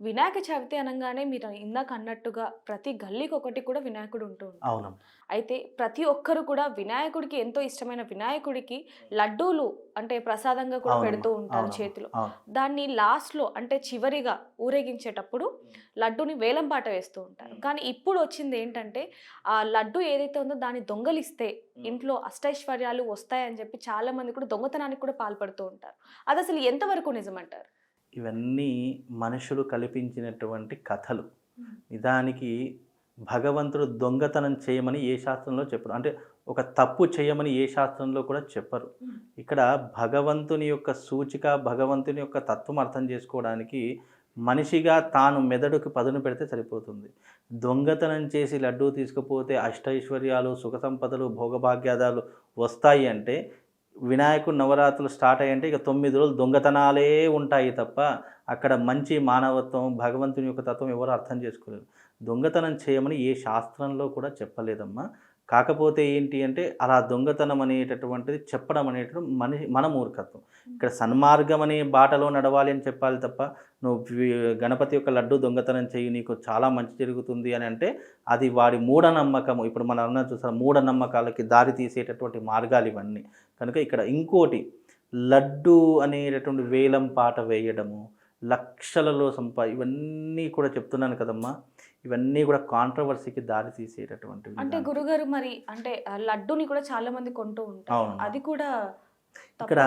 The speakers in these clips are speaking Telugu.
వినాయక చవితి అనగానే మీరు ఇందాక అన్నట్టుగా ప్రతి గల్లీకి ఒకటి కూడా వినాయకుడు ఉంటూ ఉంటాడు. అవును. అయితే ప్రతి ఒక్కరు కూడా వినాయకుడికి ఎంతో ఇష్టమైన వినాయకుడికి లడ్డూలు అంటే ప్రసాదంగా కూడా పెడుతూ ఉంటారు చేతిలో. దాన్ని లాస్ట్లో అంటే చివరిగా ఊరేగించేటప్పుడు లడ్డూని వేలం పాట వేస్తూ ఉంటారు. కానీ ఇప్పుడు వచ్చింది ఏంటంటే ఆ లడ్డు ఏదైతే ఉందో దాన్ని దొంగలిస్తే ఇంట్లో అష్టైశ్వర్యాలు వస్తాయని చెప్పి చాలా మంది కూడా దొంగతనానికి కూడా పాల్పడుతూ ఉంటారు. అది అసలు ఎంతవరకు నిజమంటారు? ఇవన్నీ మనుషులు కల్పించినటువంటి కథలు. నిజానికి భగవంతుడు దొంగతనం చేయమని ఏ శాస్త్రంలో చెప్పరు. అంటే ఒక తప్పు చేయమని ఏ శాస్త్రంలో కూడా చెప్పరు. ఇక్కడ భగవంతుని యొక్క సూచిక భగవంతుని యొక్క తత్వం అర్థం చేసుకోవడానికి మనిషిగా తాను మెదడుకు పదును పెడితే సరిపోతుంది. దొంగతనం చేసి లడ్డూ తీసుకుపోతే అష్టైశ్వర్యాలు సుఖ సంపదలు భోగభాగ్యాదాలు వస్తాయి అంటే వినాయకుడు నవరాత్రులు స్టార్ట్ అయ్యంటే ఇక తొమ్మిది రోజులు దొంగతనాలే ఉంటాయి తప్ప అక్కడ మంచి మానవత్వం భగవంతుని యొక్క తత్వం ఎవరు అర్థం చేసుకోలేరు దొంగతనం చేయమని ఏ శాస్త్రంలో కూడా చెప్పలేదమ్మా. కాకపోతే ఏంటి అంటే అలా దొంగతనం అనేటటువంటిది చెప్పడం అనేటటువంటి మనిషి మన మూర్ఖత్వం. ఇక్కడ సన్మార్గం అనే బాటలో నడవాలి అని చెప్పాలి తప్ప నువ్వు గణపతి యొక్క లడ్డు దొంగతనం చేయి నీకు చాలా మంచి జరుగుతుంది అని అంటే అది వాడి మూఢనమ్మకము. ఇప్పుడు మనం అన్న చూసాం మూఢనమ్మకాలకి దారి తీసేటటువంటి మార్గాలు ఇవన్నీ. కనుక ఇక్కడ ఇంకోటి లడ్డు అనేటటువంటి వేలం పాట వేయడము లక్షలలో సంపా ఇవన్నీ కూడా చెప్తున్నాను కదమ్మా. ఇవన్నీ కూడా కాంట్రవర్సీకి దారి తీసేటటువంటి అంటే గురుగారు మరి అంటే లడ్డూని కూడా చాలా మంది కొంటూ ఉంటారు. అది కూడా ఇక్కడ?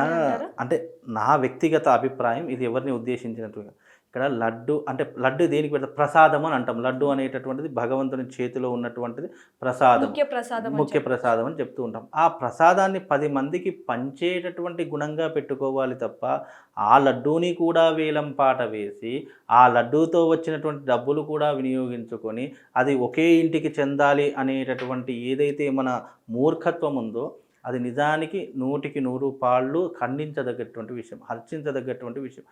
అంటే నా వ్యక్తిగత అభిప్రాయం ఇది ఎవరిని ఉద్దేశించినట్టుగా ఇక్కడ లడ్డు అంటే లడ్డు దేనికి పెడతారు? ప్రసాదం అని అంటాం. లడ్డు అనేటటువంటిది భగవంతుని చేతిలో ఉన్నటువంటిది ప్రసాదం. ముఖ్య ప్రసాదం ముఖ్య. ప్రసాదం అని చెప్తూ ఉంటాం. ఆ ప్రసాదాన్ని పది మందికి పంచేటటువంటి గుణంగా పెట్టుకోవాలి తప్ప ఆ లడ్డూని కూడా వేలం పాట వేసి ఆ లడ్డూతో వచ్చినటువంటి డబ్బులు కూడా వినియోగించుకొని అది ఒకే ఇంటికి చెందాలి అనేటటువంటి ఏదైతే మన మూర్ఖత్వం ఉందో అది నిజానికి నూటికి నూరు పాళ్ళు ఖండించదగ్గటువంటి విషయం హర్షించదగ్గటువంటి విషయం.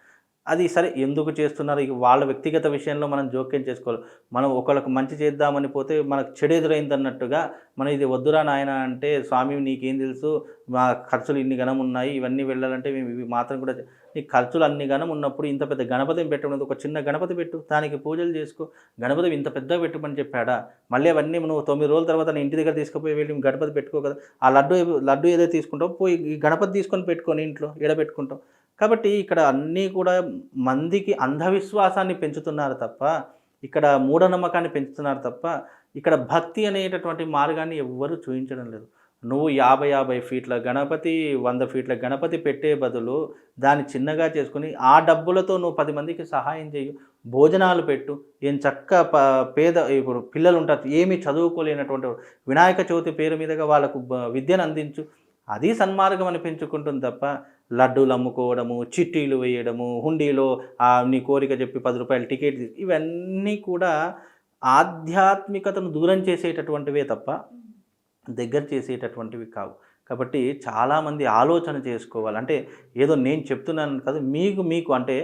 అది సరే ఎందుకు చేస్తున్నారు? ఇక వాళ్ళ వ్యక్తిగత విషయంలో మనం జోక్యం చేసుకోవాలి. మనం ఒకళ్ళకి మంచి చేద్దామని పోతే మనకు చెడు ఎదురైంది అన్నట్టుగా మనం ఇది వద్దురా నాయన అంటే స్వామి నీకేం తెలుసు? మా ఖర్చులు ఇన్ని గణం ఉన్నాయి ఇవన్నీ వెళ్ళాలంటే మేము ఇవి మాత్రం కూడా నీ ఖర్చులు అన్ని గణం ఉన్నప్పుడు ఇంత పెద్ద గణపతిని పెట్టడం ఒక చిన్న గణపతి పెట్టు. దానికి పూజలు చేసుకో. గణపతి ఇంత పెద్దగా పెట్టమని చెప్పాడా? మళ్ళీ అవన్నీ నువ్వు తొమ్మిది రోజుల తర్వాత నీ ఇంటి దగ్గర తీసుకుపోయి వెళ్ళి గణపతి పెట్టుకో కదా. ఆ లడ్డు లడ్డు ఏదో తీసుకుంటావు పోయి ఈ గణపతి తీసుకొని పెట్టుకొని ఇంట్లో ఎడ పెట్టుకుంటావు? కాబట్టి ఇక్కడ అన్నీ కూడా మందికి అంధవిశ్వాసాన్ని పెంచుతున్నారు తప్ప ఇక్కడ మూఢనమ్మకాన్ని పెంచుతున్నారు తప్ప ఇక్కడ భక్తి అనేటటువంటి మార్గాన్ని ఎవ్వరూ చూపించడం లేదు. నువ్వు యాభై యాభై ఫీట్ల గణపతి వంద ఫీట్ల గణపతి పెట్టే బదులు దాన్ని చిన్నగా చేసుకుని ఆ డబ్బులతో నువ్వు పది మందికి సహాయం చేయు భోజనాలు పెట్టు ఏం చక్క ప పేద ఇప్పుడు పిల్లలు ఉంటారు ఏమీ చదువుకోలేనటువంటి వినాయక చవితి పేరు మీదుగా వాళ్ళకు విద్యను అందించు. అది సన్మార్గం అని పెంచుకుంటుంది తప్ప లడ్డూలు అమ్ముకోవడము చిట్టీలు వేయడము హుండీలో ఆ నీ కోరిక చెప్పి పది రూపాయలు టికెట్ ఇవన్నీ కూడా ఆధ్యాత్మికతను దూరం చేసేటటువంటివే తప్ప దగ్గర చేసేటటువంటివి కావు. కాబట్టి చాలామంది ఆలోచన చేసుకోవాలి. అంటే ఏదో నేను చెప్తున్నాను కదా మీకు మీకు అంటే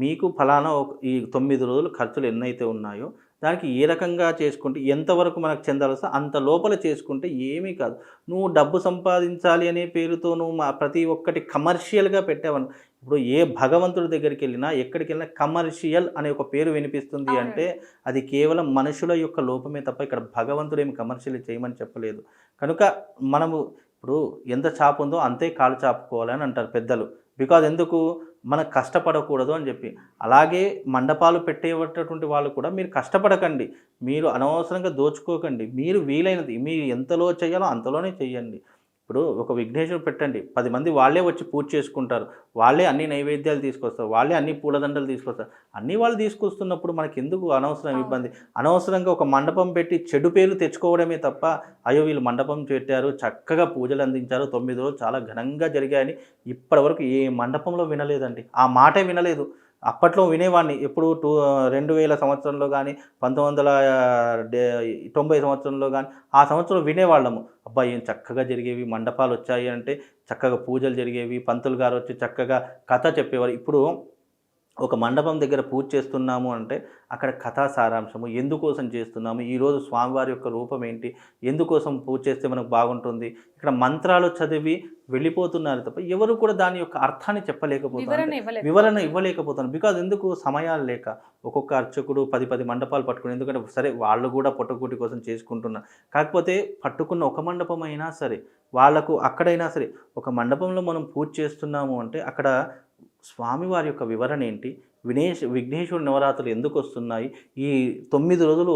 మీకు ఫలానా ఒక ఈ తొమ్మిది రోజులు ఖర్చులు ఎన్నైతే ఉన్నాయో దానికి ఏ రకంగా చేసుకుంటే ఎంతవరకు మనకు చెందాల్సో అంత లోపల చేసుకుంటే ఏమీ కాదు. నువ్వు డబ్బు సంపాదించాలి అనే పేరుతో నువ్వు మా ప్రతి ఒక్కటి కమర్షియల్గా పెట్టావను ఇప్పుడు ఏ భగవంతుడి దగ్గరికి వెళ్ళినా ఎక్కడికి వెళ్ళినా కమర్షియల్ అనే ఒక పేరు వినిపిస్తుంది అంటే అది కేవలం మనుషుల యొక్క లోపమే తప్ప ఇక్కడ భగవంతుడు ఏమి కమర్షియల్ చేయమని చెప్పలేదు. కనుక మనము ఇప్పుడు ఎంత చాపు ఉందో అంతే కాలు చాపుకోవాలని అంటారు పెద్దలు. బికాజ్ ఎందుకు? మనం కష్టపడకూడదు అని చెప్పి. అలాగే మండపాలు పెట్టేటటువంటి వాళ్ళు కూడా మీరు కష్టపడకండి. మీరు అనవసరంగా దోచుకోకండి. మీరు వీలైనది. మీరు ఎంతలో చేయాలో అంతలోనే చేయండి. ఇప్పుడు ఒక విఘ్నేశ్వరు పెట్టండి. పది మంది వాళ్ళే వచ్చి పూజ చేసుకుంటారు. వాళ్ళే అన్ని నైవేద్యాలు తీసుకొస్తారు. వాళ్ళే అన్ని పూలదండలు తీసుకొస్తారు. అన్ని వాళ్ళు తీసుకొస్తున్నప్పుడు మనకి ఎందుకు అనవసరం. ఇబ్బంది? అనవసరంగా ఒక మండపం పెట్టి చెడు పేరు తెచ్చుకోవడమే తప్ప అయ్యో వీళ్ళు మండపం పెట్టారు చక్కగా పూజలు అందించారు తొమ్మిది రోజులు చాలా ఘనంగా జరిగాయని ఇప్పటివరకు ఏ మండపంలో వినలేదండి. ఆ మాటే వినలేదు. అప్పట్లో వినేవాడిని. ఎప్పుడు టూ రెండు వేల సంవత్సరంలో కానీ పంతొమ్మిది వందల డే- తొంభై సంవత్సరంలో కానీ ఆ సంవత్సరం వినేవాళ్ళము. అబ్బాయి ఏం చక్కగా జరిగేవి మండపాలు వచ్చాయి అంటే చక్కగా పూజలు జరిగేవి పంతులు గారు వచ్చి చక్కగా కథ చెప్పేవారు. ఇప్పుడు ఒక మండపం దగ్గర పూజ చేస్తున్నాము అంటే అక్కడ కథా సారాంశము ఎందుకోసం చేస్తున్నాము ఈరోజు స్వామివారి యొక్క రూపం ఏంటి ఎందుకోసం పూజ చేస్తే మనకు బాగుంటుంది ఇక్కడ మంత్రాలు చదివి వెళ్ళిపోతున్నారు తప్ప ఎవరు కూడా దాని యొక్క అర్థాన్ని చెప్పలేకపోతున్నారు. వివరణ ఇవ్వలేకపోతున్నాను బికాజ్ ఎందుకు సమయాలు లేక? ఒక్కొక్క అర్చకుడు పది పది మండపాలు పట్టుకుని ఎందుకంటే సరే వాళ్ళు కూడా పొట్టకూటి కోసం చేసుకుంటున్నారు. కాకపోతే పట్టుకున్న ఒక మండపం అయినా సరే వాళ్ళకు అక్కడైనా సరే ఒక మండపంలో మనం పూజ చేస్తున్నాము అంటే అక్కడ స్వామివారి యొక్క వివరణ ఏంటి? వినేష్ విఘ్నేశ్వరుడు నవరాత్రులు ఎందుకు వస్తున్నాయి? ఈ తొమ్మిది రోజులు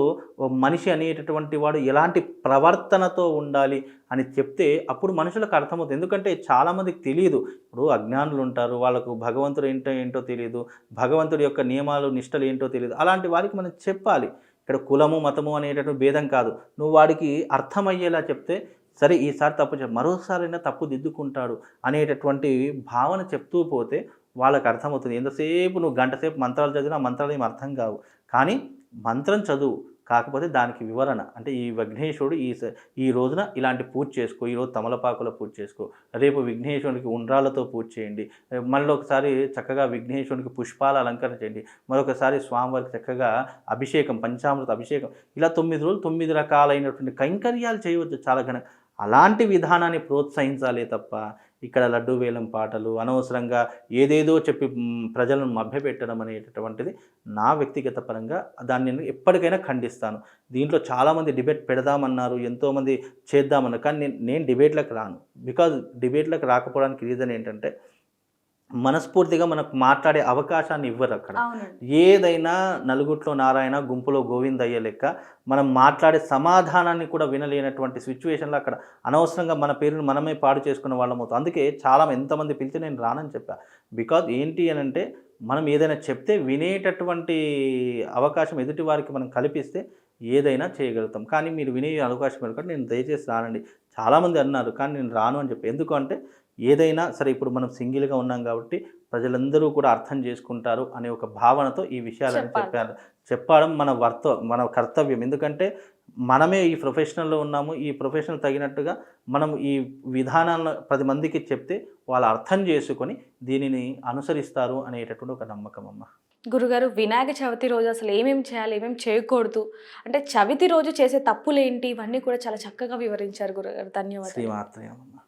మనిషి అనేటటువంటి వాడు ఎలాంటి ప్రవర్తనతో ఉండాలి అని చెప్తే అప్పుడు మనుషులకు అర్థమవుతుంది. ఎందుకంటే చాలామందికి తెలియదు. ఇప్పుడు అజ్ఞానులు ఉంటారు వాళ్ళకు భగవంతుడు ఏంటో ఏంటో తెలియదు భగవంతుడి యొక్క నియమాలు నిష్టలు ఏంటో తెలియదు. అలాంటి వారికి మనం చెప్పాలి. ఇక్కడ కులము మతము అనేటటువంటి భేదం కాదు. నువ్వు వాడికి అర్థమయ్యేలా చెప్తే సరే ఈసారి తప్పు చెప్ప మరోసారైనా తప్పు దిద్దుకుంటాడు అనేటటువంటి భావన చెప్తూ పోతే వాళ్ళకి అర్థమవుతుంది. ఎంతసేపు నువ్వు గంటసేపు మంత్రాలు చదివినా మంత్రాలు ఏం అర్థం కావు. కానీ మంత్రం చదువు. కాకపోతే దానికి వివరణ. అంటే ఈ విఘ్నేశ్వరుడు ఈ స- ఈ రోజున ఇలాంటి పూజ చేసుకో. ఈరోజు తమలపాకుల పూజ చేసుకో. రేపు విఘ్నేశ్వరునికి ఉండ్రాలతో పూజ చేయండి. మళ్ళీ ఒకసారి చక్కగా విఘ్నేశ్వరునికి పుష్పాల అలంకరణ చేయండి. మరొకసారి స్వామివారికి చక్కగా అభిషేకం పంచామృత అభిషేకం. ఇలా తొమ్మిది రోజులు తొమ్మిది రకాలైనటువంటి కైంకర్యాలు చేయవచ్చు చాలా ఘన అలాంటి విధానాన్ని ప్రోత్సహించాలే తప్ప ఇక్కడ లడ్డు వేలం పాటలు అనవసరంగా ఏదేదో చెప్పి ప్రజలను మభ్యపెట్టడం అనేటటువంటిది నా వ్యక్తిగత పరంగా దాన్ని నేను ఎప్పటికైనా ఖండిస్తాను. దీంట్లో చాలామంది డిబేట్ పెడదామన్నారు ఎంతోమంది చేద్దామన్నారు కానీ నేను నేను డిబేట్లకు రాను. బికాజ్ డిబేట్లకు రాకపోవడానికి రీజన్ ఏంటంటే మనస్ఫూర్తిగా మనకు మాట్లాడే అవకాశాన్ని ఇవ్వరు అక్కడ. ఏదైనా నలుగుట్లో నారాయణ గుంపులో గోవిందయ్య లెక్క మనం మాట్లాడే సమాధానాన్ని కూడా వినలేనటువంటి సిచ్యువేషన్లో అక్కడ అనవసరంగా మన పేరును మనమే పాడు చేసుకున్న వాళ్ళం అవుతాం. అందుకే చాలా ఎంతమంది పిలిచి నేను రానని చెప్పా. బికాజ్ ఏంటి అని అంటే మనం ఏదైనా చెప్తే వినేటటువంటి అవకాశం ఎదుటి వారికి మనం కల్పిస్తే ఏదైనా చేయగలుగుతాం. కానీ మీరు వినే అవకాశం ఎందుకంటే నేను దయచేసి రానండి. చాలామంది అన్నారు కానీ నేను రాను అని చెప్పి. ఎందుకు అంటే ఏదైనా సరే ఇప్పుడు మనం సింగిల్గా ఉన్నాం కాబట్టి ప్రజలందరూ కూడా అర్థం చేసుకుంటారు అనే ఒక భావనతో ఈ విషయాలని. చెప్పారు. చెప్పడం మన వర్త మన కర్తవ్యం. ఎందుకంటే మనమే ఈ ప్రొఫెషనల్లో ఉన్నాము. ఈ ప్రొఫెషనల్ తగినట్టుగా మనం ఈ విధానాలను పది మందికి చెప్తే వాళ్ళు అర్థం చేసుకొని దీనిని అనుసరిస్తారు అనేటటువంటి ఒక నమ్మకం అమ్మ. గురుగారు వినాయక చవితి రోజు అసలు ఏమేమి చేయాలి? ఏమేమి చేయకూడదు? అంటే చవితి రోజు చేసే తప్పులేంటి? ఇవన్నీ కూడా చాలా చక్కగా వివరించారు గురుగారు. ధన్యవాదాలు. శ్రీమాత్రయమ్మ